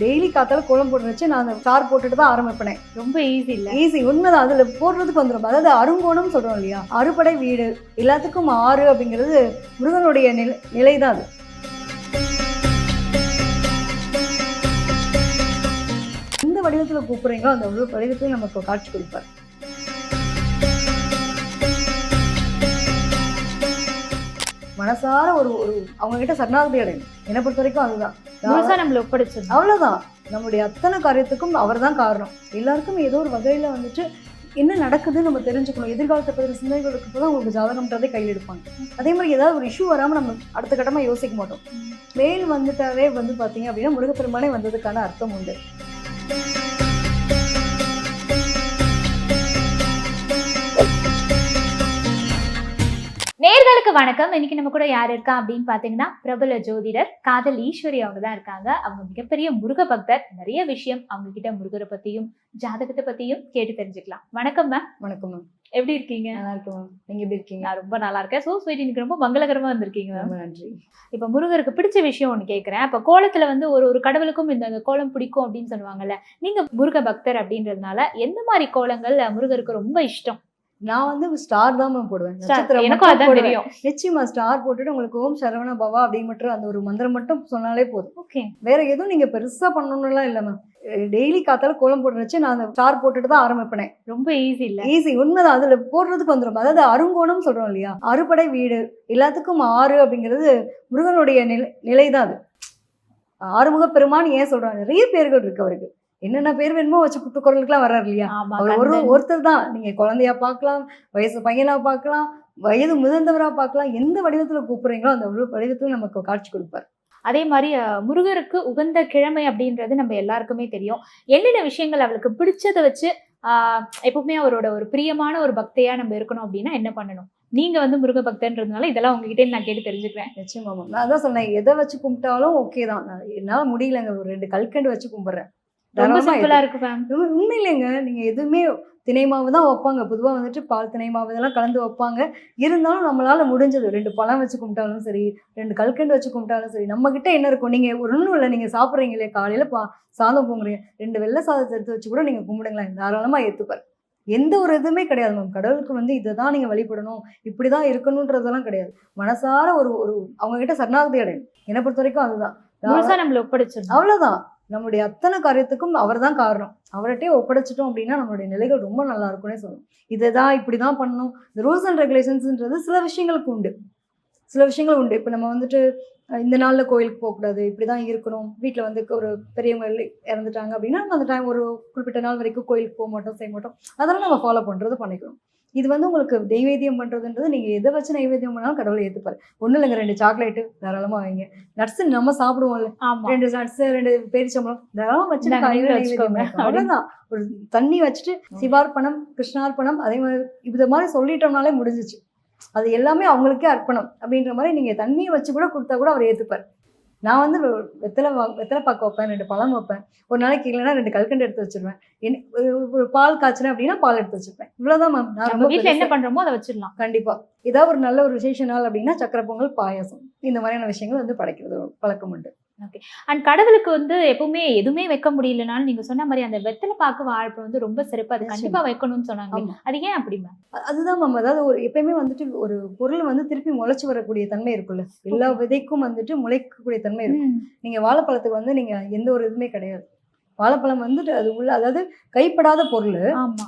Daily காத்தால கோலம் போட்டு வச்சு நான் அந்த ஸ்டார் போட்டுட்டு தான் ஆரம்பிப்பேன். ரொம்ப ஈஸி இல்ல. ஈஸி உண்மைதான். அதுல போடுறதுக்கு வந்துடும் அதாவது அருங்கோணம் சொல்றோம் இல்லையா? அறுபடை வீடு. எல்லாத்துக்கும் ஆறு அப்படிங்கிறது முருகனுடைய நிலை நிலை தான் அது. எந்த வடிவத்துல கூப்பிடுறீங்களோ அந்த வடிவத்துல நமக்கு காட்சி கொடுப்பார். மனசார ஒரு ஒரு அவங்க கிட்ட சரணாகதி அடையணும். என்னை பொறுத்த வரைக்கும் அதுதான். முழுசா நம்மள ஒப்படைச்சிருந்தோம் அவ்வளவுதான். நம்முடைய அத்தனை காரியத்துக்கும் அவர்தான் காரணம். எல்லாருக்கும் ஏதோ ஒரு வகையில வந்துட்டு என்ன நடக்குதுன்னு நம்ம தெரிஞ்சுக்கணும். எதிர்காலத்தை பற்றி சிந்தனைகள் இருக்கப்போ தான் உங்களுக்கு ஜாதகம்ன்றதே கையில் எடுப்பாங்க. அதே மாதிரி ஏதாவது ஒரு இஷ்யூ வராமல் நம்ம அடுத்த கட்டமாக யோசிக்க மாட்டோம். மேல் வந்துட்டாவே வந்து பார்த்தீங்க அப்படின்னா முருகப்பெருமானே வந்ததுக்கான அர்த்தம் உண்டு. நேர்களுக்கு வணக்கம். இன்னைக்கு நம்ம கூட யார் இருக்கா அப்படின்னு பாத்தீங்கன்னா பிரபல ஜோதிடர் காதல் ஈஸ்வரி அவங்க தான் இருக்காங்க. அவங்க மிகப்பெரிய முருக பக்தர். நிறைய விஷயம் அவங்க கிட்ட முருகரை பத்தியும் ஜாதகத்தை பத்தியும் கேட்டு தெரிஞ்சுக்கலாம். வணக்கம் மேம் வணக்கம் மேம் எப்படி இருக்கீங்க? நல்லா இருக்கும் மேம் நீங்கள் எப்படி இருக்கீங்க? நான் ரொம்ப நல்லா இருக்கேன். சோ ஸ்வீட் இன்னைக்கு ரொம்ப மங்களகரமா வந்திருக்கீங்க மேம் ரொம்ப நன்றி. இப்ப முருகருக்கு பிடிச்ச விஷயம் ஒண்ணு கேக்குறேன். அப்ப கோலத்துல வந்து ஒரு ஒரு கடவுளுக்கும் இந்த இந்த கோலம் பிடிக்கும் அப்படின்னு சொல்லுவாங்கல்ல நீங்க முருக பக்தர் அப்படின்றதுனால எந்த மாதிரி கோலங்கள் முருகருக்கு ரொம்ப இஷ்டம்? நான் வந்து ஸ்டார் தான் மேம் போடுவேன். நட்சத்திரம். தெரியும். நிச்சயமா ஸ்டார் போட்டுட்டு உங்களுக்கு ஓம் சரவண பவா அப்படின்னு மட்டும் அந்த ஒரு மந்திரம் மட்டும் சொன்னாலே போதும். ஓகே வேற எதுவும் நீங்க பெருசா பண்ணணும்லாம் இல்லை மேம் டெய்லி காத்தால கோலம் போட்டு வச்சு நான் அந்த ஸ்டார் போட்டுட்டு தான் ஆரம்பிப்பேன். ரொம்ப ஈஸி இல்ல. ஈஸி உண்மைதான். அதுல போடுறதுக்கு வந்துடும் அதாவது அருங்கோணம் சொல்றோம் இல்லையா? அறுபடை வீடு. எல்லாத்துக்கும் ஆறு அப்படிங்கிறது முருகனுடைய நிலை நிலை தான் அது. ஆறுமுக பெருமான் ஏன் சொல்றாங்க நிறைய பேர்கள் இருக்கு அவருக்கு. என்னென்ன பேர் வேணுமோ வச்சு குட்டு குரலுக்குலாம் வர்றாரு இல்லையா? ஆமா அவர் ஒரு. ஒருத்தர் தான். நீங்க குழந்தையா பார்க்கலாம் வயசு பையனா பார்க்கலாம் வயது முதிர்ந்தவரா பார்க்கலாம் எந்த வடிவத்துல கூப்பிடுறீங்களோ அந்த வடிவத்துல நமக்கு காட்சி கொடுப்பார். அதே மாதிரி முருகருக்கு உகந்த கிழமை அப்படின்றது நம்ம எல்லாருக்குமே தெரியும். என்னென்ன விஷயங்கள் அவளுக்கு பிடிச்சதை வச்சு ஆஹ், எப்பவுமே அவரோட ஒரு பிரியமான ஒரு பக்தையா நம்ம இருக்கணும் அப்படின்னா என்ன பண்ணணும்? நீங்க வந்து முருக பக்தன்றதுனால இதெல்லாம் உங்ககிட்ட நான் கேட்டு தெரிஞ்சுக்கிறேன். நிச்சயமா மேம் நான் அதான் சொன்னேன் எதை வச்சு கும்பிட்டாலும் ஓகே தான். என்னால முடியலங்க. ஒரு ரெண்டு கல்கண்டு வச்சு கும்பிடுறேன். உண்மை- உண்மையிலேங்க. நீங்க எதுவுமே திணை மாவு தான் வைப்பாங்க. பொதுவா வந்துட்டு பால் திணை மாவு இதெல்லாம் கலந்து வைப்பாங்க. இருந்தாலும் நம்மளால முடிஞ்சது. ரெண்டு பழம் வச்சு கும்பிட்டாலும் சரி ரெண்டு கல்கண்டு வச்சு கும்பிட்டாலும் சரி நம்ம கிட்ட என்ன இருக்கும் நீங்க ஒரு ஒன்றும் இல்லை. நீங்க சாப்பிட்றீங்களே காலையில பா சாதம் பொங்குறீங்க. ரெண்டு வெள்ளை சாதத்தை எடுத்து வச்சு கூட நீங்க கும்பிடுங்களேன். தாராளமா ஏத்துப்பார் எந்த ஒரு இதுவுமே கிடையாது மேம் கடவுளுக்கு வந்து இதை தான் நீங்கள் வழிபடணும். இப்படி தான் இருக்கணுன்றதெல்லாம் கிடையாது. மனசார ஒரு ஒரு அவங்க கிட்ட சரணாகதி அடையணும். என்னை பொறுத்த வரைக்கும் அதுதான் நம்மள ஒப்படைச்சிருந்தோம் அவ்வளவுதான். நம்முடைய அத்தனை காரியத்துக்கும் அவர்தான் காரணம். அவர்கிட்டே ஒப்படைச்சிட்டோம் அப்படின்னா நம்மளுடைய நிலைகள் ரொம்ப நல்லா இருக்கும்னே சொல்லணும். இதை தான் இப்படி தான் பண்ணணும். இந்த ரூல்ஸ் அண்ட் ரெகுலேஷன்ஸ்ன்றது சில விஷயங்களுக்கு உண்டு. சில விஷயங்கள் உண்டு. இப்போ நம்ம வந்துட்டு இந்த நாளில் கோயிலுக்கு போகக்கூடாது. இப்படி தான் இருக்கணும். வீட்டில் வந்து ஒரு பெரியவங்க இறந்துட்டாங்க அப்படின்னா நம்ம அந்த டைம் ஒரு குறிப்பிட்ட நாள் வரைக்கும் கோயிலுக்கு போக மாட்டோம் செய்ய மாட்டோம். அதெல்லாம் நம்ம ஃபாலோ பண்ணுறது பண்ணிக்கணும். இது வந்து உங்களுக்கு தெய்வேத்தியம் பண்ணுறதுன்றது நீங்கள் எதை வச்சு நைவேத்தியம் பண்ணாலும் கடவுளை ஏற்றுப்பாரு ஒன்றும் இல்லைங்க ரெண்டு சாக்லேட்டு தாராளமாக வைங்க நட்ஸ் நம்ம சாப்பிடுவோம்ல. ரெண்டு நட்ஸ் ரெண்டு பேரிச்சம்பளம் வச்சுட்டு நைவேத்தியம் வச்சுக்கோங்க. வைக்கணும். அவ்வளவுதான். ஒரு தண்ணி வச்சுட்டு சிவார்ப்பணம் கிருஷ்ணார்ப்பணம் அதே மாதிரி இது மாதிரி சொல்லிட்டோம்னாலே முடிஞ்சிச்சு. அது எல்லாமே அவங்களுக்கே அர்ப்பணம் அப்படின்ற மாதிரி நீங்க தண்ணியை வச்சு கூட கொடுத்தா கூட அவர் ஏத்துப்பார். நான் வந்து வெத்தலை வா- வெத்தலை பாக்க வைப்பேன் ரெண்டு பழம் வைப்பேன். ஒரு நாளைக்கு இல்லைன்னா ரெண்டு கல்கண்டு எடுத்து வச்சிருவேன். ஒரு- பால் காய்ச்சினேன் அப்படின்னா பால் எடுத்து வச்சிருப்பேன். இவ்வளவுதான் மேம் நான் ரொம்ப வீட்ல என்ன பண்றோமோ அதை வச்சிடலாம். கண்டிப்பா. ஏதாவது ஒரு நல்ல ஒரு விசேஷ நாள் அப்படின்னா சக்கரை பொங்கல் பாயாசம். இந்த மாதிரியான விஷயங்கள் வந்து படைக்கிறது பழக்கம் உண்டு. அண்ட் கடவுளுக்கு வந்து எப்பவுமே எதுவுமே வைக்க முடியலனாலும் நீங்க சொன்ன மாதிரி அந்த வெத்தலை பாக்கு வாழைப்பழம் வந்து ரொம்ப சிறப்பு. அது கண்டிப்பா வைக்கணும்னு சொன்னாங்க. அது ஏன் அப்படி மேம் அதுதான் மேம் அதாவது ஒரு எப்பயுமே வந்துட்டு ஒரு பொருள் வந்து திருப்பி முளைச்சு வரக்கூடிய தன்மை இருக்குல்ல. எல்லா விதைக்கும் வந்துட்டு முளைக்கக்கூடிய தன்மை இருக்கும். நீங்க வாழைப்பழத்துக்கு வந்து நீங்க எந்த ஒரு இதுவுமே கிடையாது. வாழைப்பழம் வந்துட்டு அது உள்ள அதாவது கைப்படாத பொருள். ஆமா.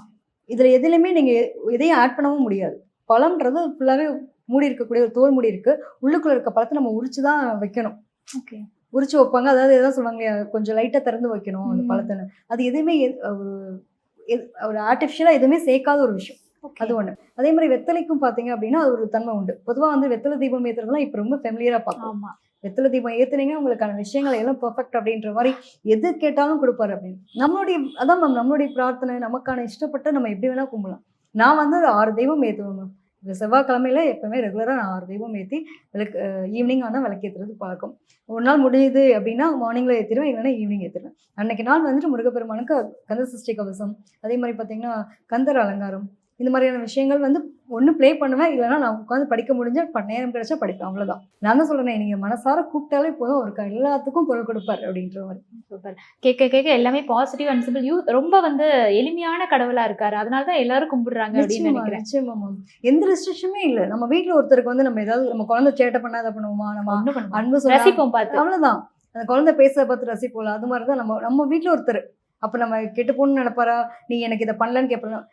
இதுல எதுலையுமே நீங்க எதையும் ஆட் பண்ணவும் முடியாது. பழம்ன்றது ஃபுல்லாவே மூடி இருக்கக்கூடிய ஒரு தோல் மூடி இருக்கு. உள்ளுக்குள்ள இருக்க பழத்தை நம்ம உரிச்சு தான் வைக்கணும். ஓகே உரிச்சு வைப்பாங்க. அதாவது எதாவது சொல்லுவாங்க கொஞ்சம் லைட்டா திறந்து வைக்கணும் அந்த ம். பழத்தை அது எதுவுமே ஒரு எது- ஒரு ஆர்டிஃபிஷியலா எதுவுமே சேர்க்காத ஒரு விஷயம். அது ஒண்ணு. அதே மாதிரி வெத்தலைக்கும் பாத்தீங்க அப்படின்னா அது ஒரு தன்மை உண்டு. பொதுவா வந்து வெத்தலை தீபம் ஏத்துறதுலாம் இப்ப ரொம்ப ஃபெமிலியரா பார்க்கலாம் ஆமா. வெத்தலை தீபம் ஏத்துனீங்கன்னா உங்களுக்கான விஷயங்கள் எல்லாம் பெர்ஃபெக்ட் அப்படின்ற மாதிரி எது கேட்டாலும் கொடுப்பாரு அப்படின்னு. நம்மளுடைய அதான் மேம் நம்மளுடைய பிரார்த்தனை நமக்கான இஷ்டப்பட்ட நம்ம எப்படி வேணா கும்பலாம். நான் வந்து ஒரு ஆறு தெய்வம் ஏற்றுவேன் மேம் செவ்வாய்க்கிழமையில எப்பவுமே ரெகுலராக நான் ஆறு தீபம் ஏற்றி விளக்கு ஈவினிங் ஆனால் விளக்கேற்றுறது பழக்கம். ஒரு நாள் முடியுது அப்படின்னா மார்னிங்கில் ஏற்றிடுவேன் இல்லைன்னா ஈவினிங் ஏற்றிடுவேன் அன்னைக்கு நாள் வந்துட்டு முருகப்பெருமானுக்கு கந்த சஷ்டி கவசம். அதே மாதிரி பார்த்தீங்கன்னா கந்தர் அலங்காரம். இந்த மாதிரியான விஷயங்கள் வந்து ஒன்று ப்ளே பண்ணுவேன். இல்லைன்னா நான் உட்காந்து படிக்க முடிஞ்ச நேரம் கிடைச்சா படிப்பேன். அவ்வளவுதான். நான் தான் சொல்றேன் நீங்க மனசார கூப்பிட்டாலே போதும். அவருக்கு எல்லாத்துக்கும் குரல் கொடுப்பார் அப்படின்ற மாதிரி. சூப்பர். கேட்க கேட்க எல்லாமே பாசிட்டிவ் அண்ட் சிம்பிள் யூ ரொம்ப வந்து எளிமையான கடவுளா இருக்காரு. அதனால தான் எல்லாரும் கும்பிடுறாங்க அப்படின்னு நினைக்கிறேன். நிச்சயமா எந்த ரெஸ்ட்ரிக்ஷனுமே இல்லை. நம்ம வீட்ல ஒருத்தருக்கு வந்து நம்ம ஏதாவது நம்ம குழந்தை சேட்டை பண்ணா அதை பண்ணுவோமா? நம்ம. அன்பு ரசிப்போம் பார்த்து. அவ்வளவுதான். அந்த குழந்தை பேசுறத பார்த்து ரசிப்போம்ல. அது மாதிரி தான் நம்ம நம்ம வீட்ல ஒருத்தர். அப்ப நம்ம கெட்டு போகணும்னு நினைப்பாரா? நீ எனக்கு இதை பண்ணலன்னு கேட்பா என்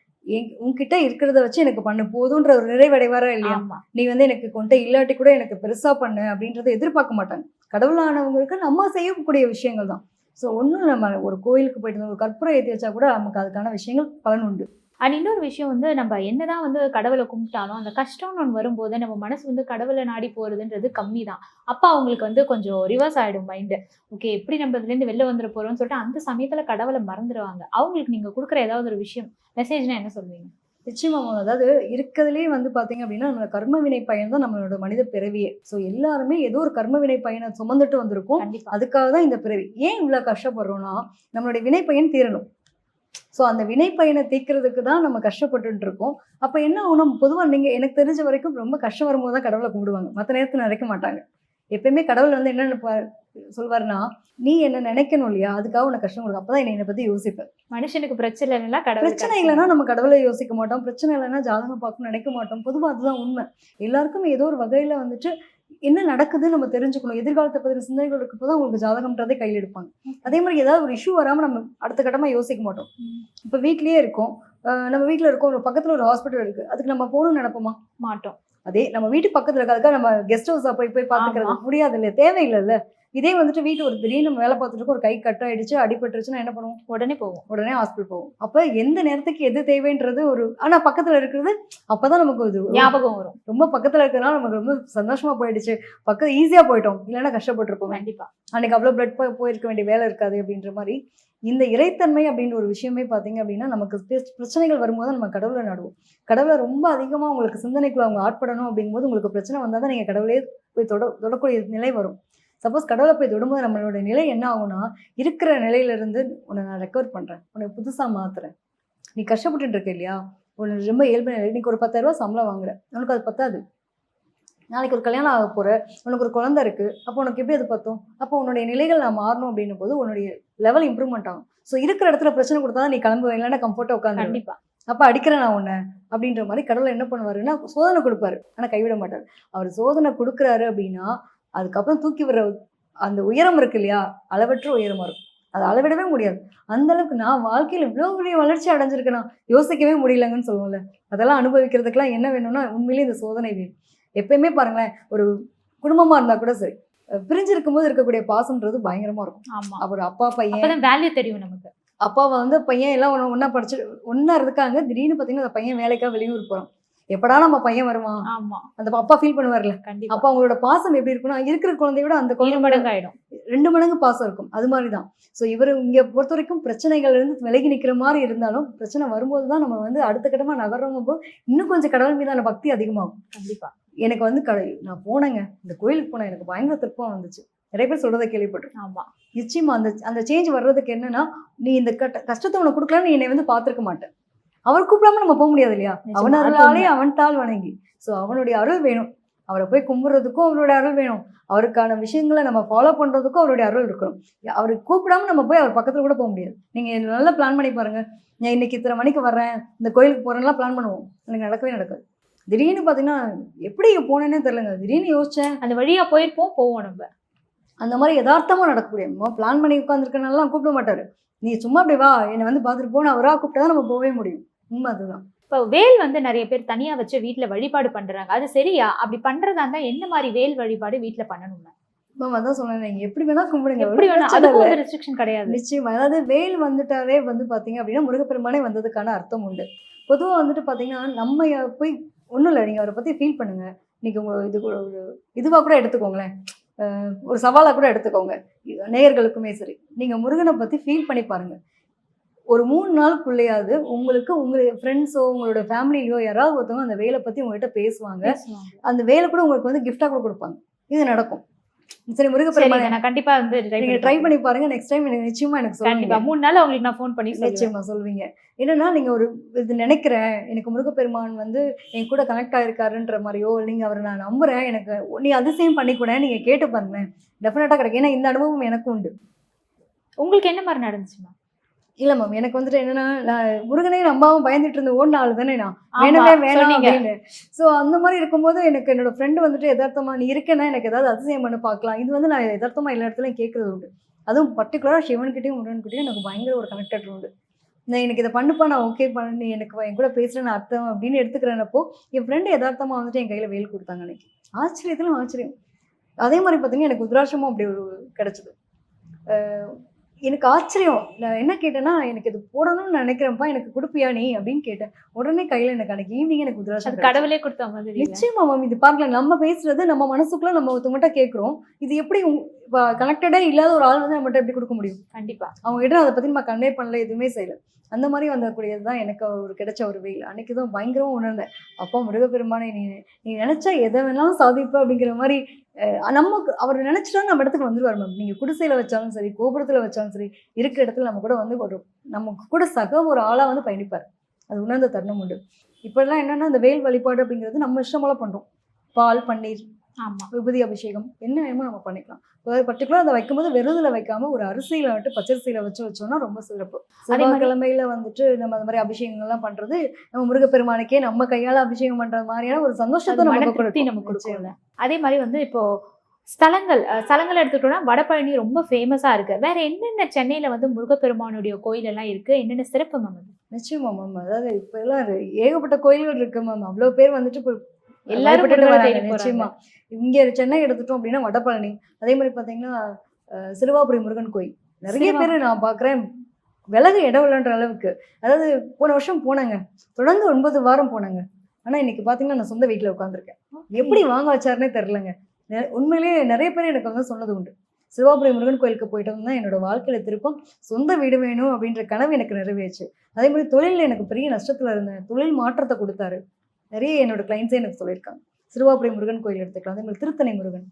உன்கிட்ட இருக்கிறத வச்சு எனக்கு பண்ணு போதுன்ற ஒரு நிறைவடைவாரா இல்லையா? நீ வந்து எனக்கு கொண்ட இல்லாட்டி கூட எனக்கு பெருசா பண்ணு அப்படின்றத எதிர்பார்க்க மாட்டாங்க. கடவுளானவங்களுக்கு நம்ம செய்யக்கூடிய விஷயங்கள் தான். ஸோ ஒன்றும் நம்ம ஒரு கோயிலுக்கு போயிட்டு ஒரு கற்பூரம் ஏற்றி வச்சா கூட நமக்கு அதுக்கான விஷயங்கள் பலன் உண்டு. அண்ட் இன்னொரு விஷயம் வந்து நம்ம என்னதான் வந்து கடவுளை கும்பிட்டாலும் அந்த கஷ்டம்னு ஒன்று வரும்போது நம்ம மனசு வந்து கடவுளை நாடி போறதுன்றது கம்மி தான் அப்போ அவங்களுக்கு வந்து கொஞ்சம் ரிவர்ஸ் ஆயிடும் மைண்டு ஓகே எப்படி நம்ம இதுலேருந்து வெளில வந்துட போறோம்னு சொல்லிட்டு அந்த சமயத்துல கடவுளை மறந்துடுவாங்க அவங்களுக்கு நீங்க கொடுக்குற ஏதாவது ஒரு விஷயம் மெசேஜ்னா என்ன சொல்வீங்க நிச்சயமா மேம். அதாவது இருக்கிறதுலே வந்து பாத்தீங்க அப்படின்னா நம்மளோட கர்ம வினை பயன் தான் நம்மளோட மனித பிறவியே. ஸோ எல்லாருமே ஏதோ ஒரு கர்ம வினை பயனை சுமந்துட்டு வந்திருக்கோம். அதுக்காக தான் இந்த பிறவி. ஏன் இவ்வளோ கஷ்டப்படுறோம்னா நம்மளுடைய வினை பயன் தீரணும். ஸோ அந்த வினை பயனை தீர்க்கறதுக்கு தான் நம்ம கஷ்டப்பட்டுட்டு இருக்கோம் அப்போ என்ன ஆகணும்? பொதுவாக நீங்கள் எனக்கு தெரிஞ்ச வரைக்கும் ரொம்ப கஷ்டம் வரும்போது தான் கடவுளை கும்பிடுவாங்க. மற்ற நேரத்தில் நினைக்க மாட்டாங்க. எப்பயுமே கடவுள் வந்து என்ன சொல்வாருன்னா நீ என்ன நினைக்கணும் இல்லையா? அதுக்காக உனக்கு கஷ்டம் கொடுக்கும் அப்பதான் என்னை பத்தி யோசிப்பேன். மனுஷனுக்கு பிரச்சனை இல்லைன்னா கடவுள் பிரச்சனை இல்லைன்னா நம்ம கடவுளை யோசிக்க மாட்டோம். பிரச்சனை இல்லைன்னா ஜாதகம் பார்க்கணும்னு நினைக்க மாட்டோம். பொதுவாக அதுதான் உண்மை. எல்லாருக்கும் ஏதோ ஒரு வகையில வந்துட்டு என்ன நடக்குதுன்னு நம்ம தெரிஞ்சுக்கணும். எதிர்காலத்தை பத்தின சிந்தனைகள் இருக்கப்போ தான் உங்களுக்கு ஜாதகம்ன்றதே கையில் எடுப்பாங்க. அதே மாதிரி ஏதாவது ஒரு இஷ்யூ வராம நம்ம அடுத்த கட்டமா யோசிக்க மாட்டோம். இப்போ வீட்லயே இருக்கோம். நம்ம வீட்ல இருக்கோம். ஒரு பக்கத்துல ஒரு ஹாஸ்பிட்டல் இருக்கு. அதுக்கு நம்ம போகணும்னு நினைப்போமா? மாட்டோம். அதே நம்ம வீட்டு பக்கத்துல இருக்காதுக்காக நம்ம கெஸ்ட் ஹவுஸா போய் போய் பாத்துக்கிறது முடியாது இல்ல தேவையில்லைல்ல. இதே வந்துட்டு வீட்டு ஒரு திடீர்னு வேலை பார்த்துட்டு ஒரு கை கட் ஆயிடுச்சு அடிபட்டுருச்சுன்னா என்ன பண்ணுவோம்? உடனே போவோம். உடனே ஹாஸ்பிட்டல் போவோம். அப்ப எந்த நேரத்துக்கு எது தேவைன்றது ஒரு ஆனா பக்கத்துல இருக்கிறது அப்பதான் நமக்கு இது ஞாபகம் வரும். ரொம்ப பக்கத்துல இருக்கிறதுனால நமக்கு ரொம்ப சந்தோஷமா போயிடுச்சு. பக்கம் ஈஸியா போயிட்டோம். இல்லைன்னா கஷ்டப்பட்டிருப்போம். கண்டிப்பா. அன்னைக்கு அவ்வளவு பிளட் போயிருக்க வேண்டிய வேலை இருக்காது அப்படின்ற மாதிரி இந்த இறைத்தன்மை அப்படின்ற ஒரு விஷயமே பாத்தீங்க அப்படின்னா நமக்கு பிரச்ச- பிரச்சனைகள் வரும்போது நம்ம கடவுளை நடுவோம். கடவுளை ரொம்ப அதிகமா உங்களுக்கு சிந்தனைக்குள்ள அவங்க ஆட்படணும் அப்படிங்கும்போது உங்களுக்கு பிரச்சனை வந்தால் தான் நீங்க கடவுளே போய் தொட தொடக்கூடிய நிலை வரும். சப்போஸ் கடவுளை போய் தொடும்போது நம்மளோட நிலை என்ன ஆகும்னா இருக்கிற நிலையில இருந்து உன்னை நான் ரெக்கவர் பண்றேன். உன்னை புதுசா மாத்துறேன். நீ கஷ்டப்பட்டுட்டு இருக்க இல்லையா? உன்னை ரொம்ப இயல்பு நிலை இன்னைக்கு ஒரு பத்தாயிரம் ரூபாய் சம்பளம் வாங்குற. உனக்கு அது பத்தாது. நாளைக்கு ஒரு கல்யாணம் ஆக போற உனக்கு ஒரு குழந்தை இருக்கு. அப்போ உனக்கு எப்படி அது பத்தும்? அப்போ உன்னுடைய நிலைகள் நான் மாறணும் அப்படின்னும் போது உன்னுடைய லெவல் இம்ப்ரூவ்மெண்ட் ஆகும். ஸோ இருக்கிற இடத்துல பிரச்சனை கொடுத்தா நீ கிளம்புவேன் இல்லைன்னா கம்ஃபர்ட்டாக உட்காந்து கண்டிப்பா. அப்போ அடிக்கிறேன் நான் உன்னை அப்படின்ற மாதிரி கடவுள் என்ன பண்ணுவாருன்னா சோதனை கொடுப்பாரு. ஆனால் கைவிட மாட்டார். அவர் சோதனை கொடுக்குறாரு அப்படின்னா அதுக்கப்புறம் தூக்கி வர்ற அந்த உயரம் இருக்கு இல்லையா? அளவற்ற உயரமா இருக்கும் அதை அளவிடவே முடியாது. அந்த அளவுக்கு நான் வாழ்க்கையில் இவ்வளோ பெரிய வளர்ச்சி அடைஞ்சிருக்கேனா? யோசிக்கவே முடியலங்கன்னு சொல்லுவோம்ல. அதெல்லாம் அனுபவிக்கிறதுக்கெல்லாம் என்ன வேணும்னா உண்மையிலேயே இந்த சோதனை வேணும். எப்பயுமே பாருங்களேன் ஒரு குடும்பமா இருந்தா கூட சரி. பிரிஞ்சிருக்கும் போது இருக்கக்கூடிய பாசம்ன்றது பயங்கரமா இருக்கும். ஆமா. அவர் அப்பா பையன் வேல்யூ தெரியும் நமக்கு. அப்பாவை வந்து பையன் எல்லாம் ஒன்று ஒன்றா படிச்சு ஒன்றா இருக்காங்க. திடீர்னு பார்த்தீங்கன்னா அந்த பையன் வேலைக்காக வெளியூர் போகிறான் எப்படா நம்ம பையன் வருவான்? ஆமா. அந்த அப்பா ஃபீல் பண்ணுவார்ல? கண்டிப்பா. அப்போ அவங்களோட பாசம் எப்படி இருக்குன்னா இருக்கிற குழந்தைய விட அந்த குழந்தை மடங்கு ஆயிடும் ரெண்டு மடங்கு பாசம் இருக்கும். அது மாதிரி தான் ஸோ இவர் இங்கே பொறுத்த வரைக்கும் பிரச்சனைகள் இருந்து விலகி நிற்கிற மாதிரி இருந்தாலும் பிரச்சனை வரும்போது தான் நம்ம வந்து அடுத்த கட்டமாக நகர்றவங்க போது இன்னும் கொஞ்சம் கடவுள் மீதான பக்தி அதிகமாகும். கண்டிப்பா. எனக்கு வந்து கடை நான் போனேங்க. இந்த கோயிலுக்கு போனேன். எனக்கு பயங்கர திருப்பம் வந்துச்சு. நிறைய பேர் சொல்றதை கேள்விப்பட்டிருக்கேன். ஆமா. நிச்சயமா அந்த அந்த சேஞ்ச் வர்றதுக்கு என்னன்னா நீ இந்த கட்ட கஷ்டத்தை உனக்கு கொடுக்கல நீ என்னை வந்து பார்த்திருக்க மாட்டேன். அவர் கூப்பிடாம நம்ம போக முடியாது இல்லையா? அவன் அருளாலே அவன் தாள் வணங்கி. ஸோ அவனுடைய அருள் வேணும். அவரை போய் கும்பிடுறதுக்கும் அவருடைய அருள் வேணும். அவருக்கான விஷயங்களை நம்ம ஃபாலோ பண்றதுக்கும் அவருடைய அருள் இருக்கணும். அவரை கூப்பிடாம நம்ம போய் அவர் பக்கத்துல கூட போக முடியாது. நீங்க நல்லா பிளான் பண்ணி பாருங்க. நான் இன்னைக்கு இத்தனை மணிக்கு வர்றேன். இந்த கோயிலுக்கு போறேன்லாம் பிளான் பண்ணுவோம். எனக்கு நடக்கவே நடக்காது. திடீர்னு பாத்தீங்கன்னா எப்படி போனேன்னே தெரியலங்க. திடீர்னு யோசிச்சேன். அந்த வழியா போயிருப்போம் போவோம் நம்ம. அந்த மாதிரி யதார்த்தமா நடக்கக்கூடிய பிளான் பண்ணி உட்காந்துருக்கனாலாம் கூப்பிட மாட்டாரு. நீ சும்மா அப்படி வா. என்னை வந்து பார்த்துட்டு போன அவரா கூப்பிட்டா தான் நம்ம போகவே முடியும். உண்மை அதுதான் இப்போ வேல் வந்து நிறைய பேர் தனியா வச்சு வீட்ல வழிபாடு பண்றாங்க. அது சரியா? அப்படி பண்றதா இருந்தா என்ன மாதிரி வேல் வழிபாடு வீட்ல பண்ணணும் மேம் அதான் சொன்னேன் எப்படி வேணா கும்பிடுங்க. எப்படி வேணா. ஒரு ரெஸ்ட்ரிக்ஷன் கிடையாது. நிச்சயமா. அதாவது வேல் வந்துட்டாரே வந்து பாத்தீங்க அப்படின்னா முருகப்பெருமானே வந்ததுக்கான அர்த்தம் உண்டு. பொதுவா வந்துட்டு பாத்தீங்கன்னா நம்ம போய் ஒண்ணும் இல்லை. நீங்க அவரை பத்தி ஃபீல் பண்ணுங்க. நீங்க உங்க இது கூட ஒரு இதுவா கூட எடுத்துக்கோங்களேன். ஒரு சவாலா கூட எடுத்துக்கோங்க. நேயர்களுக்குமே சரி. நீங்க முருகனை பத்தி ஃபீல் பண்ணி பாருங்க. ஒரு மூணு நாளுக்குள்ளேயாவது உங்களுக்கு உங்க ஃப்ரெண்ட்ஸோ உங்களோட ஃபேமிலியோ யாராவது ஒருத்தவங்க அந்த வேலை பத்தி உங்ககிட்ட பேசுவாங்க. அந்த வேலை கூட உங்களுக்கு வந்து gift-ஆ கூட கொடுப்பாங்க. இது நடக்கும். சரி சரிங்க முருகப்பெருமான் நான் கண்டிப்பா வந்து நீங்க ட்ரை. பண்ணி பாருங்க. நெக்ஸ்ட் டைம் எனக்கு நிச்சயமா எனக்கு சொல்லுங்க மூணு நாள் உங்களுக்கு நான் ஃபோன் பண்ணி நிச்சயமா சொல்லுவீங்க. என்னன்னா நீங்க ஒரு இது நினைக்கிறேன். எனக்கு முருகப்பெருமான் வந்து என் கூட கனெக்ட் ஆயிருக்காருன்ற மாதிரியோ நீங்க அவரை நான் நம்புறேன். எனக்கு நீ அதிசயம் பண்ணி கூட நீங்க கேட்டு பாருங்க டெஃபினட்டா கிடைக்கும். ஏன்னா இந்த அனுபவம் எனக்கும் உண்டு. உங்களுக்கு என்ன மாதிரி நடந்துச்சுமா இல்ல மேம் எனக்கு வந்துட்டு என்னன்னா நான் முருகனே நம்பாம பயந்துட்டு இருந்த ஓடின ஆளு தானே நான். வேணாம் சொன்னீங்க. அப்படின்னு. ஸோ அந்த மாதிரி இருக்கும்போது எனக்கு என்னோட ஃப்ரெண்டு வந்துட்டு யதார்த்தமா நீ இருக்கேன்னா எனக்கு ஏதாவது அதிசயம் பண்ணி பார்க்கலாம். இது வந்து நான் யதார்த்தமா எல்லா இடத்துலையும் கேட்கறது உண்டு. அதுவும் பர்டிகுலராக சிவன்கிட்டயும் முருகன்கிட்டயும் எனக்கு பயங்கர ஒரு கனெக்டட் உண்டு. நான் எனக்கு இதை பண்ணுப்பா நான் ஓகே பண்ண நீ எனக்கு என் கூட பேசுறேன்னு அர்த்தம் அப்படின்னு எடுத்துக்கிறேனப்போ என் ஃப்ரெண்டு யதார்த்தமா வந்துட்டு என் கையில வேல் கொடுத்தாங்க அன்னைக்கு. ஆச்சரியத்துல ஆச்சரியம். அதே மாதிரி பார்த்தீங்கன்னா எனக்கு உத்ராட்சமும் அப்படி ஒரு கிடைச்சது. எனக்கு ஆச்சரியம். நான் என்ன கேட்டேன்னா எனக்கு இது போடணும்னு நினைக்கிறேன்ப்பா எனக்கு கொடுப்பியா நீ? அப்படின்னு கேட்டேன். உடனே கையில எனக்கு அன்னைக்கு ஈவினிங் எனக்கு கிடைச்சது. கடவுளே கொடுத்த மாதிரி? நிச்சயமா மேம் இது பாருங்க நம்ம பேசுறது நம்ம மனசுக்குள்ள நம்ம ஒருத்தவங்ககிட்ட கேட்குறோம் இது எப்படி கனெக்டடே இல்லாத ஒரு ஆள் வந்து நம்மகிட்ட எப்படி கொடுக்க முடியும்? கண்டிப்பா. அவங்க கிட்ட அதை பத்தி நம்ம கன்வே பண்ணல எதுவுமே செய்யல. அந்த மாதிரி வந்தக்கூடியது தான் எனக்கு ஒரு கிடைச்ச ஒரு வெயில் அன்னைக்கு தான் பயங்கரமா உணர்ந்தேன். அப்பா முருகப்பெருமானை நீ நீ நினைச்சா எதை வேணாலும் சாதிப்ப அப்படிங்கிற மாதிரி நமக்கு அவர் நினைச்சிட்டா நம்ம இடத்துக்கு வந்துருவார் மேம் நீங்கள் குடிசையில் வச்சாலும் சரி கோபுரத்தில் வச்சாலும் சரி இருக்கிற இடத்துல நம்ம கூட வந்து ஒரு நமக்கு கூட சக ஒரு ஆளாக வந்து பயணிப்பார். அது உணர்ந்த தருணம் உண்டு. இப்போல்லாம் என்னென்னா இந்த வேல் வழிபாடு அப்படிங்கிறது நம்ம இஷ்டமோல பண்ணுறோம் பால் பன்னீர் ஆமா. விபூதி அபிஷேகம் என்ன வேணுமோ நம்ம பண்ணிக்கலாம். பர்டிகுலர் அதை வைக்கும்போது வெறுதுல வைக்காம ஒரு அரிசியில வந்துட்டு பச்சரிசியில வச்சு வச்சோம்னா ரொம்ப சிறப்பு. செவ்வாய்க்கிழமையில வந்துட்டு நம்ம அந்த மாதிரி அபிஷேகங்கள்லாம் பண்றது நம்ம முருகப்பெருமானுக்கே நம்ம கையால அபிஷேகம் பண்ற மாதிரியான ஒரு சந்தோஷத்தை அது நமக்கு நிச்சயமா. கொடுக்கும்ல. அதே மாதிரி வந்து இப்போ ஸ்தலங்கள் ஸ்தலங்கள் எடுத்துக்கிட்டோம்னா வடபழனி ரொம்ப ஃபேமஸா இருக்கு. வேற என்னென்ன சென்னையில வந்து முருகப்பெருமானுடைய கோயில் எல்லாம் இருக்கு? என்னென்ன சிறப்பு மேம் அது? நிச்சயமா மேம் அதாவது இப்ப எல்லாம் ஏகப்பட்ட கோயில்கள் இருக்கு மேம் அவ்வளவு பேர் வந்துட்டு இப்போ எல்லாரும். நிச்சயமா. இங்க சென்னை எடுத்துட்டோம் அப்படின்னா வடபழனி அதே மாதிரி பாத்தீங்கன்னா அஹ், சிறுவாபுரி முருகன் கோயில். நிறைய பேர் நான் பாக்குறேன். விலகு இடம் இல்லைன்ற அளவுக்கு. அதாவது போன வருஷம் போனாங்க. தொடர்ந்து ஒன்பது வாரம் போனாங்க. ஆனா இன்னைக்கு பாத்தீங்கன்னா நான் சொந்த வீட்டுல உட்காந்துருக்கேன் எப்படி வாங்க வச்சாருன்னே தெரிலங்க உண்மையிலேயே நிறைய பேர் எனக்கு வந்து சொன்னது உண்டு. சிறுவாபுரி முருகன் கோயிலுக்கு போயிட்டு வந்து என்னோட வாழ்க்கையில திருப்பம். சொந்த வீடு வேணும் அப்படின்ற கனவு எனக்கு நிறைவேச்சு அதே மாதிரி தொழிலில் எனக்கு பெரிய நஷ்டத்துல இருந்தேன். தொழில் மாற்றத்தை கொடுத்தாரு. நிறைய என்னோட கிளைண்ட்ஸே எனக்கு சொல்லியிருக்காங்க. சிறுவாபுரை முருகன் கோயில் எடுத்துக்கலாம். அதே மாதிரி திருத்தணி முருகன்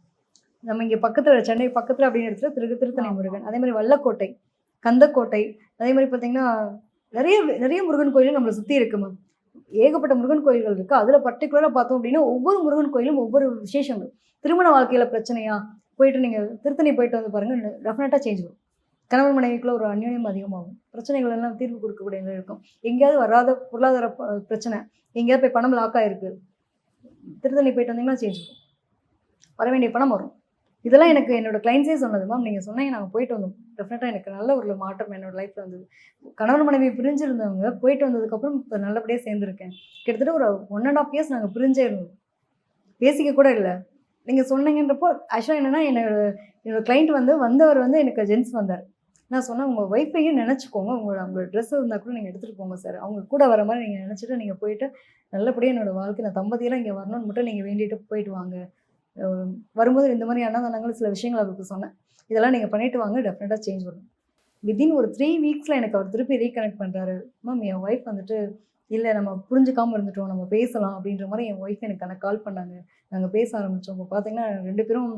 நம்ம இங்கே பக்கத்தில் சென்னை பக்கத்தில் அப்படின்னு எடுத்துகிட்டு திரு திருத்தணி முருகன் அதே மாதிரி வல்லக்கோட்டை கந்தக்கோட்டை. அதே மாதிரி பார்த்தீங்கன்னா நிறைய நிறைய முருகன் கோயிலும் நம்மளை சுற்றி இருக்கு மேம் ஏகப்பட்ட முருகன் கோயில்கள் இருக்குது அதில் பர்டிகுலராக பார்த்தோம் அப்படின்னா ஒவ்வொரு முருகன் கோயிலும் ஒவ்வொரு விசேஷங்கள். திருமண வாழ்க்கையில் பிரச்சனையா? போயிட்டு நீங்கள் திருத்தணி போயிட்டு வந்து பாருங்கள் டெஃபினட்டாக சேஞ்ச் வரும். கணவன் மனைவிக்குள்ள ஒரு அந்யோன்யம் அதிகமாகும். பிரச்சனைகள் எல்லாம் தீர்வு கொடுக்கக்கூடிய இருக்கும். எங்கேயாவது வராத பொருளாதார பிரச்சனை எங்கேயாவது போய் பணம் லாக் ஆயிருக்கு. திருத்தணி போயிட்டு வந்தீங்கன்னா சேஞ்ச் இருக்கும் வர வேண்டிய பணம் வரும். இதெல்லாம் எனக்கு என்னோட கிளைண்ட்ஸே சொன்னது மேம் நீங்கள் சொன்னீங்க நாங்கள் போயிட்டு வந்தோம். டெஃபினட்டாக எனக்கு நல்ல ஒரு மாற்றம் என்னோட லைஃப்பில் வந்தது. கணவன் மனைவி பிரிஞ்சிருந்தவங்க போயிட்டு வந்ததுக்கப்புறம் இப்போ நல்லபடியாக சேர்ந்துருக்கேன். கிட்டத்தட்ட ஒரு ஒன் அண்ட் ஆஃப் இயர்ஸ் நாங்கள் பிரிஞ்சே இருந்தோம். பேசிக்க கூட இல்லை. நீங்கள் சொன்னீங்கன்றப்போ ஆக்சுவலாக என்னென்னா என்னோட என்னோட கிளைண்ட் வந்து வந்தவர் வந்து எனக்கு ஜென்ஸ் வந்தார். நான் சொன்னேன் உங்கள் ஒய்ஃபையும் நினச்சிக்கோங்க. உங்களோட அவங்க ட்ரெஸ் இருந்தால் கூட நீங்கள் எடுத்துகிட்டு போங்க சார் அவங்க கூட வர மாதிரி நீங்கள் நினச்சிட்டு நீங்கள் போயிட்டு நல்லபடியாக என்னோடய வாழ்க்கை நான் தம்பதியெல்லாம் இங்கே வரணும்னு மட்டும் நீங்கள் வேண்டிட்டு போயிட்டு வாங்க. வரும்போது இந்த மாதிரி அண்ணாதானங்கள் சில விஷயங்கள் அவருக்கு சொன்னேன். இதெல்லாம் நீங்கள் பண்ணிட்டு வாங்க. டெஃபினட்டாக சேஞ்ச் வரும். வித்தின் ஒரு த்ரீ வீக்ஸில் எனக்கு அவர் திருப்பி ரீகனெக்ட் பண்ணுறாரு மேம் என் ஒய்ஃப் வந்துட்டு இல்லை நம்ம புரிஞ்சுக்காமல் இருந்துட்டோம். நம்ம பேசலாம். அப்படின்ற மாதிரி என் ஒய்ஃப் எனக்கு எனக்கு கால் பண்ணாங்க. நாங்கள் பேச ஆரம்பித்தோம் இப்போ பார்த்தீங்கன்னா ரெண்டு பேரும்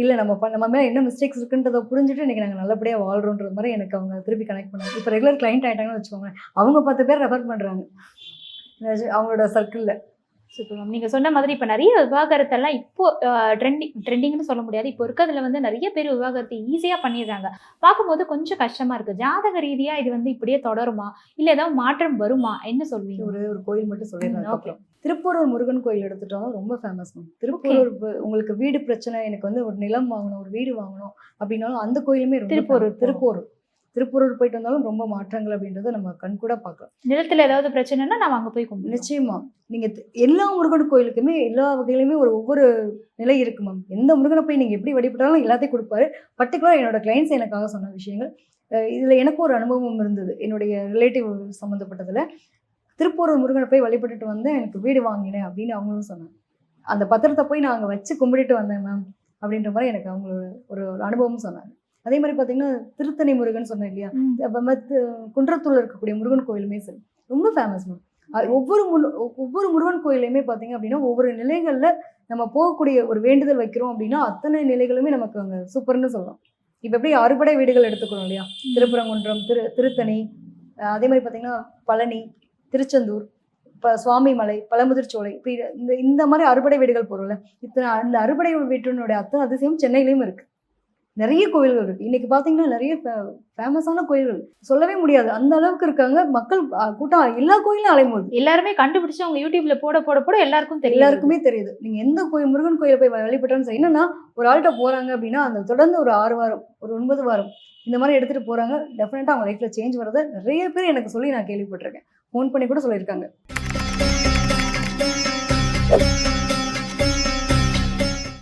இல்லை நம்ம நம்ம மேலே என்ன மிஸ்டேக்ஸ் இருக்குன்றதை புரிஞ்சுட்டு இன்றைக்கி நாங்கள் நல்லபடியாக வாழ்கிறோன்ற மாதிரி எனக்கு அவங்க திருப்பி கனெக்ட் பண்ணாங்க. இப்போ ரெகுலர் கிளைண்ட் ஆகிட்டாங்கன்னு வச்சுக்கோங்க அவங்க பத்து பேர் ரெஃபர் பண்ணுறாங்க அவங்களோட சர்க்கிளில் சூப்பர் மேம் நீங்க சொன்ன மாதிரி இப்ப நிறைய விவாகரத்தெல்லாம் இப்போ ட்ரெண்டிங் ட்ரெண்டிங்னு சொல்ல முடியாது. இப்போ இருக்கிறதுல வந்து நிறைய பேர் விவாகரத்து ஈஸியா பண்ணிடுறாங்க. பார்க்கும்போது கொஞ்சம் கஷ்டமா இருக்கு. ஜாதக ரீதியா இது வந்து இப்படியே தொடருமா? இல்ல ஏதாவது மாற்றம் வருமா? என்ன சொல்வீங்க? ஒரு ஒரு கோயில் மட்டும் ம், அதுக்கப்புறம். திருப்பூரூர் முருகன் கோயில் எடுத்துட்டோம். ரொம்ப ஃபேமஸ் மேம் திருப்பூரூர் உங்களுக்கு வீடு பிரச்சனை எனக்கு வந்து ஒரு நிலம் வாங்கணும் ஒரு வீடு வாங்கணும் அப்படின்னாலும் அந்த கோயிலுமே திருப்பூரூர் famous. திருப்பூர் திருப்பூரூர். போயிட்டு வந்தாலும் ரொம்ப மாற்றங்கள் அப்படின்றத நம்ம கண் கூட பார்க்கலாம். நிலத்துல ஏதாவது பிரச்சனைனா நம்ம அங்க போய் கும்பிடணும். நிச்சயமா. நீங்க தி- எல்லா முருகன் கோயிலுக்குமே எல்லா வகையிலுமே ஒரு ஒவ்வொரு நிலை இருக்கு மேம் எந்த முருகனை போய் நீங்க எப்படி வழிபட்டாலும் எல்லாத்தையும் கொடுப்பாரு. பர்டிகுலர் என்னோட கிளைண்ட்ஸ் எனக்காக சொன்ன விஷயங்கள். இதுல எனக்கு ஒரு அனுபவம் இருந்தது. என்னுடைய ரிலேட்டிவ் சம்மந்தப்பட்டதுல திருப்பூரூர் முருகனை போய் வழிபட்டுட்டு வந்தேன் எனக்கு வீடு வாங்கினேன் அப்படின்னு அவங்களும் சொன்னாங்க. அந்த பத்திரத்தை போய் நான் அங்கே வச்சு கும்பிட்டுட்டு வந்தேன் மேம் அப்படின்ற மாதிரி எனக்கு அவங்களோட ஒரு ஒரு அனுபவம் சொன்னாங்க. அதே மாதிரி பார்த்தீங்கன்னா திருத்தணி முருகன் சொன்னேன் இல்லையா. அப்ப மத்து குன்றத்தூர்ல இருக்கக்கூடிய முருகன் கோயிலுமே சரி ரொம்ப ஃபேமஸ் மேம் ஒவ்வொரு முரு- ஒவ்வொரு முருகன் கோயிலையுமே பார்த்தீங்க அப்படின்னா ஒவ்வொரு நிலைகளில் நம்ம போகக்கூடிய ஒரு வேண்டுதல் வைக்கிறோம் அப்படின்னா அத்தனை நிலைகளுமே நமக்கு அங்கே சூப்பர்னு சொல்லலாம் இப்போ எப்படி அறுபடை வீடுகள் எடுத்துக்கிறோம் இல்லையா? திருப்பரங்குன்றம் திரு திருத்தணி அதே மாதிரி பார்த்தீங்கன்னா பழனி திருச்செந்தூர் இப்போ சுவாமிமலை பழமுதிர்ச்சோலை இப்படி இந்த இந்த மாதிரி அறுபடை வீடுகள் போகிறோம்ல இத்தனை அந்த அறுபடை வீட்டினுடைய அத்தனை அதிசயம் சென்னையிலையும் இருக்கு. நிறைய கோயில்கள் இருக்கு. இன்னைக்கு பார்த்தீங்கன்னா நிறைய ஃபேமஸான கோயில்கள். சொல்லவே முடியாது. அந்த அளவுக்கு இருக்காங்க. மக்கள் கூட்டம் எல்லா கோயிலும் அலைமோது எல்லாருமே கண்டுபிடிச்சு அவங்க யூடியூப்ல போட போட போட எல்லாருக்கும் தெரியும் எல்லாருக்குமே தெரியுது. நீங்க எந்த கோயில் முருகன் கோயிலை போய் வழிபட்டாலும் சரி என்னன்னா ஒரு ஆள்கிட்ட போறாங்க அப்படின்னா அந்த தொடர்ந்து ஒரு ஆறு வாரம் ஒரு ஒன்பது வாரம் இந்த மாதிரி எடுத்துட்டு போறாங்க. டெஃபினட்டா அவங்க லைஃப்ல சேஞ்ச் வரதை நிறைய பேர் எனக்கு சொல்லி நான் கேள்விப்பட்டிருக்கேன். ஃபோன் பண்ணி கூட சொல்லியிருக்காங்க.